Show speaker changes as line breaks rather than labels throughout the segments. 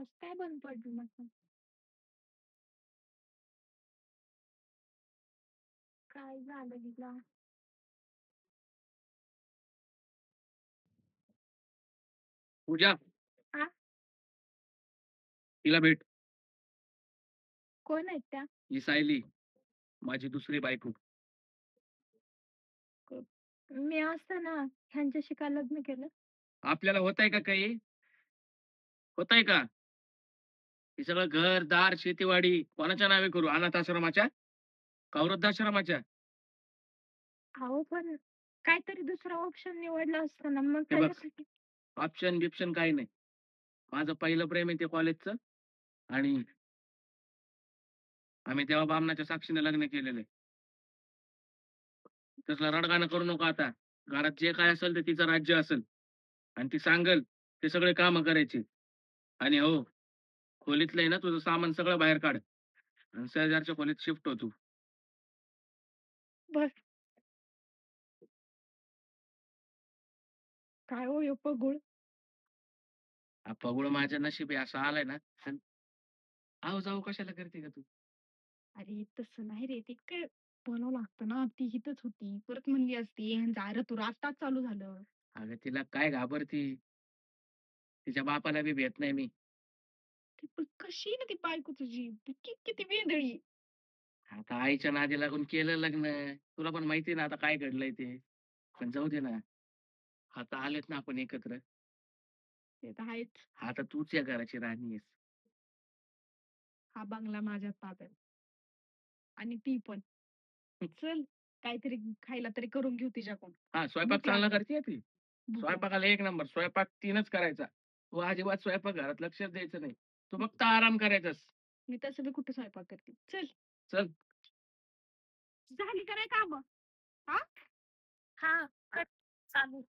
कस काय बंद पडलं मग काय झालं हिला
पूजा.
हा?
तिला भेट.
कोण आहेत त्या?
ही सायली माझी दुसरी बायको.
मी असताना ह्यांच्याशी का लग्न केलं?
आपल्याला होत आहे का काही? होत आहे का? हे सगळं घर दार शेतीवाडी कोणाच्या नावे करू? अनाथ आश्रमाच्या? का वृद्धाश्रमाच्या?
अहो पण काहीतरी दुसरा ऑप्शन निवडला असतं ना मग
हे बघ.
त्याच्यासाठी.
ऑप्शन बिप्शन काही नाही. माझं पहिलं प्रेम आहे ते कॉलेजचं आणि आम्ही तेव्हा बामणाच्या साक्षीने लग्न केलेलं तसला रडगाणं करू नको आता. घरात जे काय असेल ते तिचं राज्य असेल. आणि ती सांगल ते सगळे काम करायचे. आणि हो खोलीतलं आहे ना तुझं सामान सगळं बाहेर काढ. आणि शेजारच्या खोलीत शिफ्ट हो तू.
काय हो ह्यो पगुळ?
हा पगुळ माझ्या नशिबी असं आलाय ना. आहो जाऊ कशाला करते का तू?
अरे तसं नाही रे. ते काय बोलावं लागतं ना. ती हिथच होती. परत म्हणली असती जायला तू आताच चालू झालं.
अगं तिला काय घाबरती? तिच्या बापाला बी भेट नाही मी.
ती कशी ना ती बायको तुझी? ती कि- किती वेंधळी
आता आईच्या नादी लागून केलं लग्न. तुला पण माहिती ना आता काय घडलंय ते. पण जाऊ दे ना. आता आलेत ना आपण एकत्र.
ते तर आहेच.
आता तूच या घराची राणी आहेस.
हा बंगला माझ्या ताब्यात. आणि ती पण. चल काहीतरी खायला तरी करून घेऊ तिच्याकडून.
हा स्वयंपाक
भूक
चांगला
लागली.
करते ती.
भूक
स्वयंपाकाला एक नंबर. स्वयंपाक तीनच करायचा. तू अजिबात स्वयंपाक घरात लक्षच द्यायचं नाही. तू फक्त आराम करायचास.
मी तसं बी कुठे स्वयंपाक करते. चल.
चल.
झाली का नाही काम? हा? हा कर. चालू.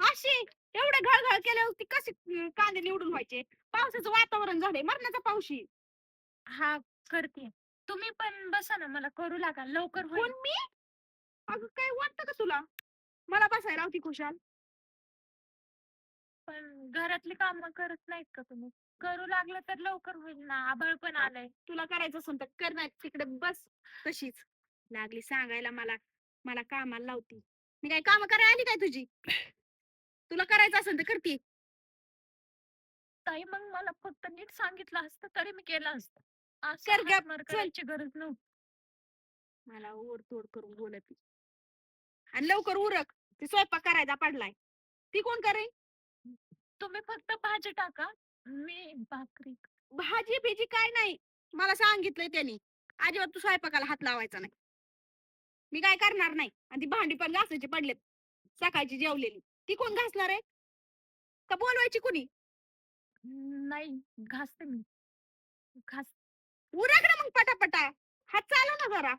अशी एवढे घळघळ केल्यावर ती कशी अं, कांदे निवडून व्हायचे? पावसाचं वातावरण झालंय मरणाचा पावशी
हा करते. तुम्ही पण बसा ना मला करू लागा. लवकर होईल.
कोण मी? अगं काय वाटतं का तुला? मला बसायला होती खुशाल.
पण घरातली कामं करत नाहीत का तुम्ही? करू लागलं तर लवकर होईल ना आभाळ पण आलंय.
तुला करायचं असेल तर कर ना तिकडे बस तशीच. लागली सांगायला मला मला कामाला लावती. मी काय काम करायला आली काय तुझी? तुला करायचं असेल तर करते.
ताई मग मला फक्त नीट सांगितलं असतं तरी मी केलं असतं. असं
कर गप,
हातमार
चल.
करायची गरज नव्हती.
मला ओढ तोड करून बोलती. आणि लवकर उरक. ते स्वयंपाक करायचा पडलाय. ती कोण करे
तुम्ही फक्त भाजी टाका मी भाकरी
भाजी बिजी काय नाही. मला सांगितलंय त्यांनी. अजिबात तू स्वयंपाकाला हात लावायचा नाही. मी काय करणार नाही. आणि ती भांडी पण घासायची पडलेत. सकाळची जेवलेली. ती कोण घासणार आहे? का बोलवायची कुणी?
नाही घासते मी. घास
उरक ना मग पटापटा. हात चालव ना जरा.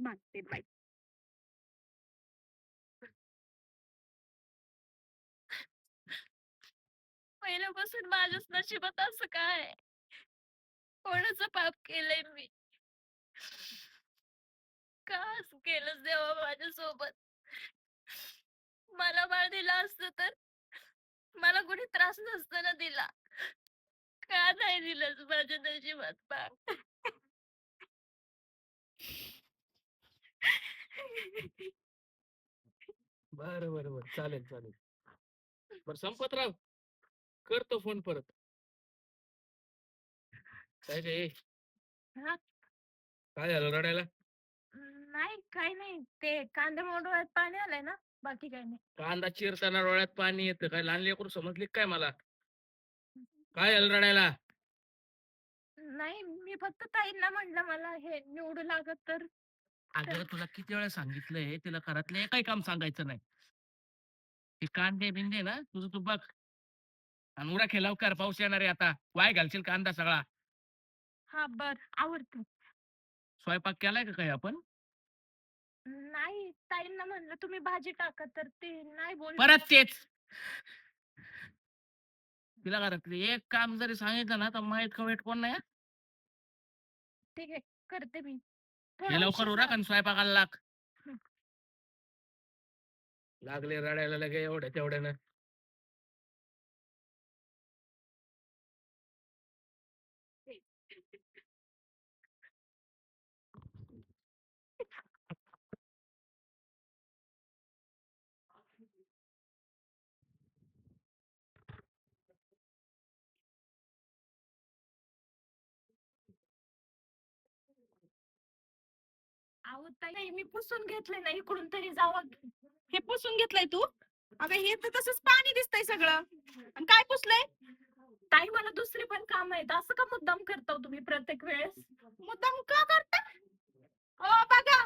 मागते बाई.
पहिल्यापासून माझ्याच नशिबात असं काय? कोणाचं पाप केलंय मी? का असं केलं देवा माझ्यासोबत? मला बाळ दिला असतं तर? मला कुणी त्रास नसतं ना दिला. का नाही दिलं माझ्या नशिबात बाळ?
बर बर बर. चालेल चालेल. संपत राहू करतो फोन परत. काय काय
हा?
काय झालं रडायला?
नाही काही नाही. ते कांदा मोडवायत पाणी आलंय ना बाकी काही नाही.
कांदा चिरताना डोळ्यात पाणी येतं. काय लहान लेकरू समजली काय मला? काय झालं रडायला?
नाही मी फक्त ताईंना म्हणलं मला हे निवडू लागत तर.
अगं तुला किती वेळा सांगितलंय तिला घरातलं एकही काम सांगायचं नाही. ते कांदे बिंदे ना तुझं तू बघ. आणि उरा लवकर पाऊस येणार आहे आता. वाय घालशील कांदा सगळा?
हा बर. आवडतं.
स्वयंपाक केलाय का काही आपण?
नाही ताईंना म्हणलं तुम्ही भाजी टाका तर ते नाही बोल
परत तेच. तिला घरातले एक काम जरी सांगितलं ना तर माहीत का वेट कोण नाही हं?
ठीक आहे करते मी.
हे
थोडा
लवकर
उशीर
उरक
झाला.
आणि स्वयंपाकाला लाग. लागले रडायला लगे एवढ्या तेवढ्यानं.
अहो ताई मी पुसून घेतलंय ना इकडून तरी जावा. हे पुसून घेतलंय तू? अगं हे तर तसंच पाणी दिसतंय सगळं. आणि काय पुसलंय? ताई मला दुसरे पण काम आहेत. असं का मुद्दाम करता तुम्ही प्रत्येक वेळेस? मुद्दाम का करता? हो बघा.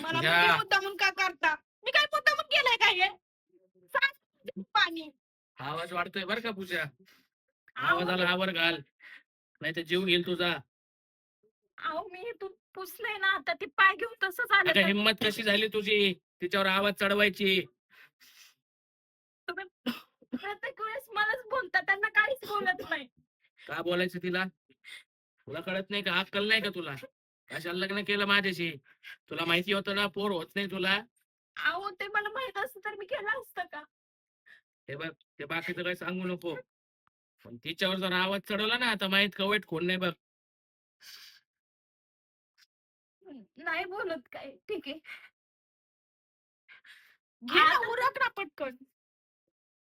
मला. म्हणते मुद्दामून का करता? मी काय मुद्दामून केलंय काय हे? सांग पाणी.
आवाज वाढतोय बर का पूजा. आवाजाला आवर घाल. नाही तर जीव घेईल तुझा.
अहो मी तू पुसलंय ना आता ते पाय घेऊन तसं झालं
अगं
तर.
हिंमत कशी झाली तुझी? तिच्यावर आवाज चढवायची.
प्रत्येक वेळेस मलाच बोलतात त्यांना काहीच बोलत नाही.
का बोलायचं तिला? तुला कळत नाही का? अक्कल नाही का तुला? कशाला लग्न केलं माझ्याशी? तुला माहिती होतं ना पोर होत नाही तुला?
अहो ते मला माहीत असतं तर मी केलं असतं का?
हे बघ ते बाकीचं काही सांगू नको. पण तिच्यावर जर आवाज चढवला ना आता माहीत का वाईट कोण नाही बघ.
नाही बोलत काय ठीक आहे. घे ना उरक ना पटकन.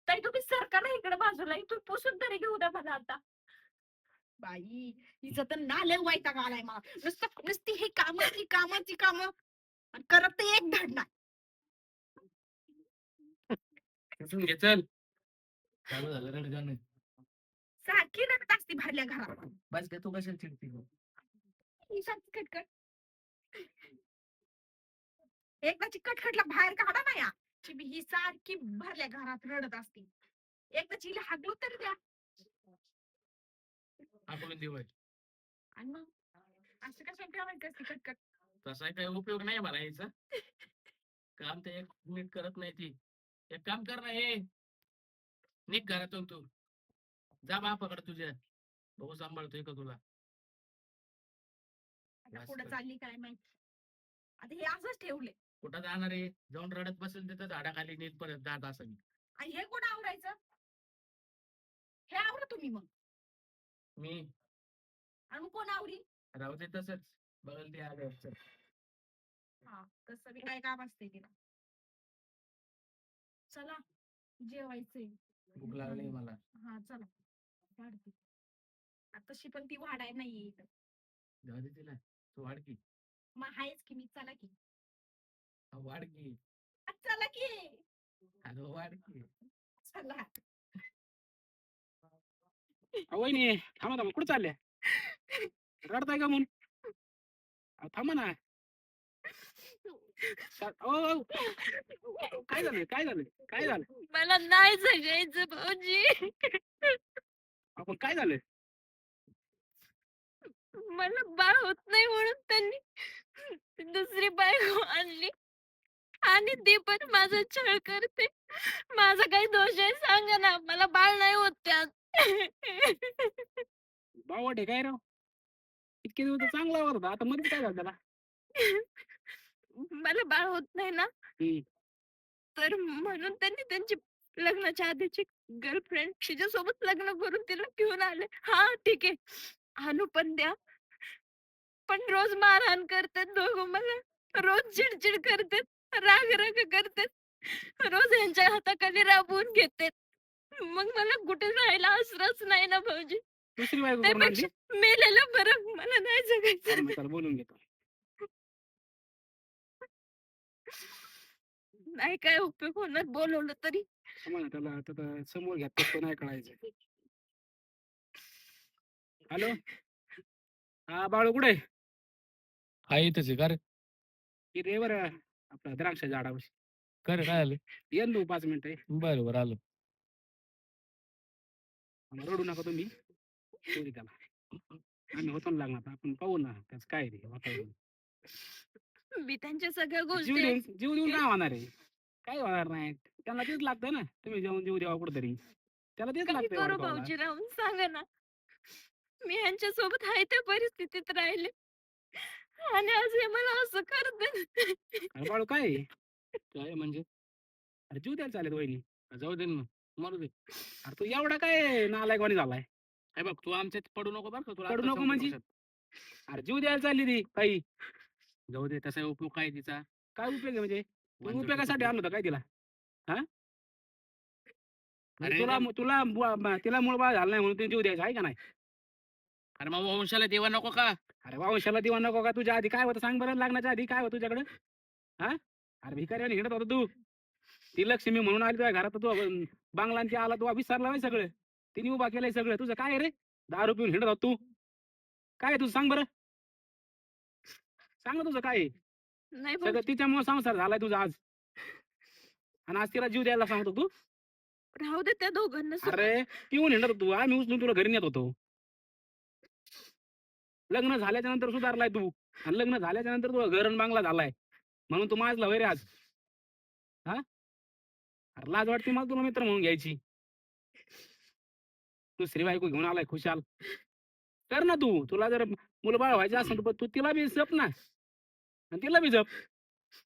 ताई तुम्ही सरका ना इकडे बाजूला इथून पुसून तरी घेऊ द्या मला आता. बाई हिचं तर नाले वैताग आलाय मला. नुसतं नुसती ही कामाची कामाची काम करत तर एक धड नाही
पुसून घे चल. चालू झालं रडगाणं.
सारखी रडत असते भरल्या घरात.
बस का तू कशाला चिडती गं?
कटकट एकदाची कटकटला बाहेर काढा ना या. चिबी ही सारखी भरल्या घरात रडत असते एकदा चिला हागलो तरी द्या.
आपण देऊ
आणि मग? असं कसं ठेवायचं असते कटकट?
तसा काही उपयोग नाही मला याचा. काम ते एक नीट करत नाही ती. एक काम कर ना हे. निघ घरातून तू. जा बापाकडे तुझ्या. बघू सांभाळतोय का तुला.
आता पुढे. चालली काय माहिती. आता हे असंच ठेवले
कुठं जाणार आहे? जाऊन रडत बसेल तिथं झाडाखाली नीट परत जात असं
आणि हे कोण आवरायचं? हे आवरा तुम्ही मग.
मी.
आणि कोण आवरी?
राहू दे तसंच. बघल ते आलं चल.
हा तसं बी काय काम असते तिला. चला जेवायचंय.
भूक लागली मला.
हा चला. वाढते. आता तशी पण ती वाढाय नाहीये इथं.
जाऊ दे तिला. तू वाढ की.
मग आहेच की मी चला की.
वाढ
चला की.
अगं वाढ
चला.
वहिनी थांबा थांबा. कुठं चालल्या? रडताय का म्हणून? अहो, थांबा ना. अहो, अहो, काय झालं? काय झालं? काय झालं?
मला नाही जगायचं भाऊजी.
आपण काय झालं?
मला बाळ होत नाही म्हणून त्यांनी दुसरी बायको आणली. आणि ती पण माझा छळ करते. माझा काही दोष आहे सांगा ना. मला बाळ नाही होत त्यात.
बावट आहे काय राव? इतके दिवस तर चांगला आवाज होता. आता मध्ये काय झालं त्याला?
मला बाळ होत नाही ना.
हम्म.
तर म्हणून त्यांनी त्यांची लग्नाच्या आधीची गर्लफ्रेंड तिच्यासोबत लग्न करून तिला घेऊन आले. हा ठीक आहे. आणू पण द्या. पण रोज मारहाण करतात दोघं मला. रोज चिडचिड करतात. राग राग करतात. रोज यांच्या हाताखाली राबवून घेतात. मग मला कुठे राहायला आसराच नाही ना भाऊजी.
दुसरी बायको करून आणली
त्यापेक्षा मेलेलं बरं मला नाही
बरं,
जगायचं
मी त्याला बोलून घेतो.
नाही काय उपयोग होणार बोलवलं तरी.
त्याला आता समोर घ्या तसं नाही कळायचं हॅलो? हा बाळू कुठे
हा इथंच आहे का रे?
की रे बरं आपला द्राक्ष झाडावर
कर काय आलं
ये ना तू पाच मिनिटं.
बरं बरं आलो.
रडू नका तुम्ही. दे त्याला. आम्ही होतो ना लागणार आपण पाहू ना त्याचं काय रे वातावरण.
मी त्यांच्या सगळ्या
जीव
गोष्टी
देऊन जीव देऊन काय होणार आहे? काय होणार नाही? त्यांना तेच लागतं ना. तुम्ही जेवण जीव द्यावा कुठतरी. त्याला तेच
करू. भाऊजी राहून सांगा ना. मी यांच्या सोबत आहे त्या परिस्थितीत राहिले. आणि आज हे मला असं करतात.
अरे बाळू काय आहे?
काय म्हणजे?
अरे जीव द्यायला चालेल वहिनी.
जाऊ दे ना मरू दे.
अरे तू एवढा काय नालायकवाणी झालाय?
हे बघ तू आमच्यात पडू नको बरं का. तुला
पडू नको
सांगतो
म्हणजे? अरे जीव द्यायला चालली ती काही.
जाऊ दे तसा उपयोग काय तिचा.
काय उपयोग आहे म्हणजे? तू
वांजर
उपयोगासाठी आणलं होतं काय तिला? हा? म्हणजे
अरे
तुला तुला म- तिला मूळ बाळ झालं नाही म्हणून ते जीव द्यायचा आहे का नाही?
अरे मग वंशाला देवा नको का?
अरे वंशाला दिवा नको का तुझ्या आधी? काय होतं? सांग बरं लग्नाच्या आधी काय होतं तुझ्याकडे? हा? अरे भिकाऱ्याने हिंडत होता तू. ती लक्ष्मी म्हणून आली तुझ्या घरात तू अं, बांगला आणि ते आला तू विसरला नाही सगळं. तिने उभा केलंय सगळं. तुझं काय रे? दारू पिऊन हिंडत होता तू. काय तुझं? सांग बरं. सांग तुझं काय सगळं तिच्यामुळे संसार झालाय तुझा आज. आणि आज तिला जीव द्यायला सांगतो तू.
राहू दे त्या दोघांना.
अरे पिऊन हिंडत होतो आम्ही उचलून तुला घरी नेत होतो. लग्न झाल्याच्यानंतर सुधारलाय तू. आणि लग्न झाल्याच्यानंतर तू घरण बांगला झालाय. म्हणून तू माझला वैरे आज. हा? अरे लाज वाटते मला तुला मित्र म्हणून घ्यायची. दुसरी बायको घेऊन आलाय खुशाल. कर ना तू. तुला जर मुलं बाळ व्हायचं असेल तर तू तिला बी जप ना. आणि तिला बी जप.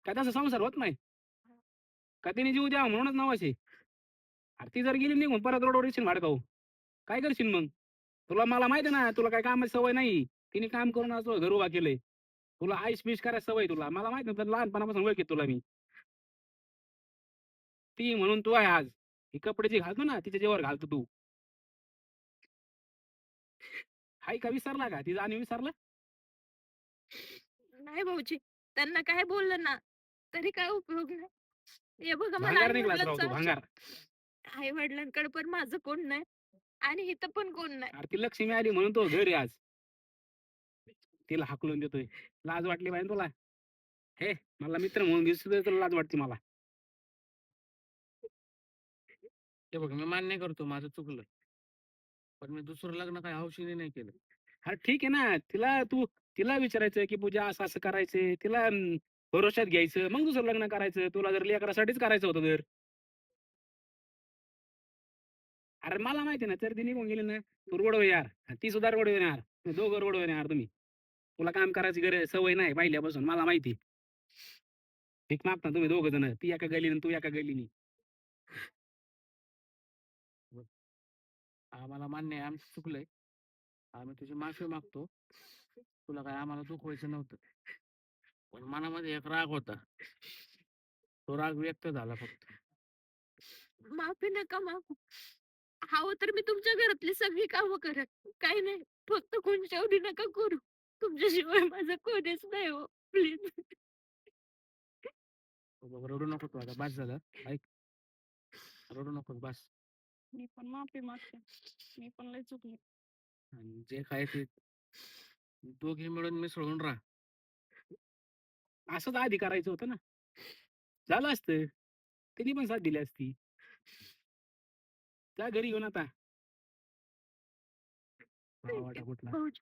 काय तसा संसार होत नाही? का तिने जीव द्या म्हणूनच नावाचे अरे ती जर गेली निघून परत रोडवर येशील भाडकाऊ काय करशील मग? तुला मला माहिती आहे ना तुला काय कामाची सवय नाही. तिने काम करून आज घर उभा केलंय. तुला आईश बिश करायची सवय तुला. मला माहिती नाही लहानपणापासून ओळखीत तुला मी. ती म्हणून तू आहे आज. ही कपडे जे घालतो ना तिच्या जेवर घालतो तू. हाय का विसरला का? तिचा आणि विसरला?
नाही भाऊजी त्यांना काय बोललं ना तरी काय उपयोग नाही. हे बघा मला
भांगार निघलास राव तू
आई
भांगार.
आई वडिलांकडे पण माझं कोण नाही आणि इथं पण कोण नाही.
अरे ती लक्ष्मी आली म्हणून तो घरी आज. तिला हाकलून देतोय. लाज वाटली पाहिजे तुला? हे मला मित्र म्हणून दिसतोय तुला लाज वाटते मला.
ते बघ मी मान्य करतो माझं चुकलं. पण मी दुसरं लग्न काय हौशीने नाही केलं.
अरे ठीक आहे ना. तिला तू तिला विचारायचं की पूजा असं असं करायचं तिला भरोशात घ्यायचं. मग दुसरं लग्न करायचं. तुला जर लेकरासाठीच करायचं होतं तर. अरे मला माहिती ना तर ती निघून गेली ना तू रोडवर यार. ती सुद्धा रोडवर येणार दोघं रोडवर येणार तुम्ही. तुला काम करायची गरज सवय नाही पहिल्यापासून मला माहिती. भीक मागता तुम्ही दोघं जण ती एका गलीने तू एका गलीने.
आम्हाला मान्य आहे आमचं चुकलंय. आम्ही तुझी माफी मागतो. तुला काय आम्हाला दुखवायचं नव्हतं. पण मनामध्ये एक राग होता. तो राग व्यक्त झाला फक्त.
माफी नका मागू. हवं तर मी तुमच्या घरातली सगळी कामं करत काही नाही. फक्त कोणच्या नका करू. तुमच्याशिवाय माझं कोणीच नाही हो प्लीज.
बाबा रडू नको तू आता बस झालं. ऐक. रडू नको बस.
मी पण माफी मागते. मी पण लय चुकले.
आणि जे काय ते दोघे मिळून मिसळून राहा.
असंच आधी करायचं होतं ना. झालं असतं. त्यांनी पण साथ दिली असती. जा घरी घेऊन आता. भावाटा कुठला?
भाऊजी.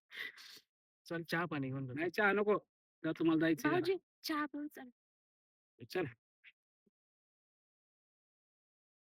चल चहा पाणी घेऊन जा.
नाही चहा नको. जा तुम्हाला जायचं
भाऊजी चहा पिऊन चला.
चल.